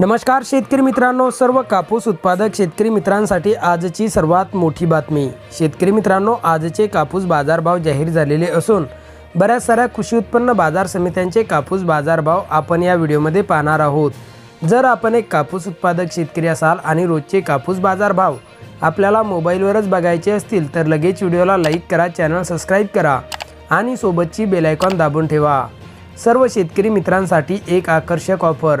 नमस्कार शेतकरी मित्रांनो सर्व कापूस उत्पादक शेतकरी मित्रांसाठी आजची सर्वात मोठी बातमी. शेतकरी मित्रांनो आजचे कापूस बाजारभाव जाहीर झालेले असून बऱ्याच साऱ्या कृषी उत्पन्न बाजार समित्यांचे कापूस बाजारभाव आपण या व्हिडिओमध्ये पाहणार आहोत. जर आपण एक कापूस उत्पादक शेतकरी असाल आणि रोजचे कापूस बाजारभाव आपल्याला मोबाईलवरच बघायचे असतील तर लगेच व्हिडिओला लाईक करा चॅनल सबस्क्राईब करा आणि सोबतची बेलायकॉन दाबून ठेवा. सर्व शेतकरी मित्रांसाठी एक आकर्षक ऑफर.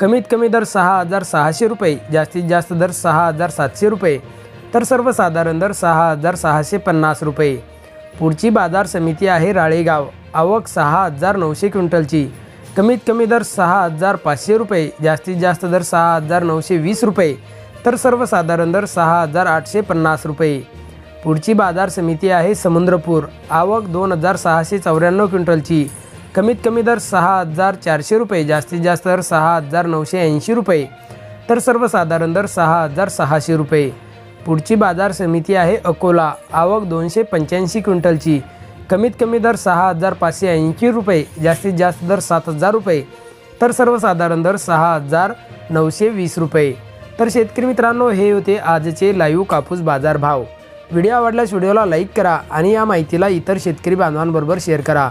कमीत कमी दर सहा हजार सहाशे रुपये जास्तीत जास्त दर सहा हजार सातशे रुपये तर सर्वसाधारण दर सहा हजार सहाशे पन्नास रुपये. पुढची बाजार समिती आहे राळेगाव. आवक सहा हजार नऊशे क्विंटलची. कमीत कमी दर सहा हजार पाचशे रुपये जास्तीत जास्त दर सहा हजार नऊशे वीस रुपये तर सर्वसाधारण दर सहा हजार आठशे पन्नास रुपये. पुढची बाजार समिती आहे समुद्रपूर. आवक दोन हजार सहाशे चौऱ्याण्णव क्विंटलची. कमीत कमी दर सहा हजार चारशे रुपये जास्तीत जास्त दर सहा हजार नऊशे ऐंशी रुपये तर सर्वसाधारण दर सहा हजार सहाशे रुपये. पुढची बाजार समिती आहे अकोला आवक दोनशे पंच्याऐंशी क्विंटलची. कमीत कमी दर सहा हजार पाचशे ऐंशी रुपये जास्तीत जास्त दर सात हजार रुपये तर सर्वसाधारण दर सहा हजार नऊशे वीस रुपये. तर शेतकरी मित्रांनो हे होते आजचे लाईव्ह कापूस बाजार भाव. व्हिडिओ आवडल्यास व्हिडिओला लाईक करा आणि या माहितीला इतर शेतकरी बांधवांबरोबर शेअर करा.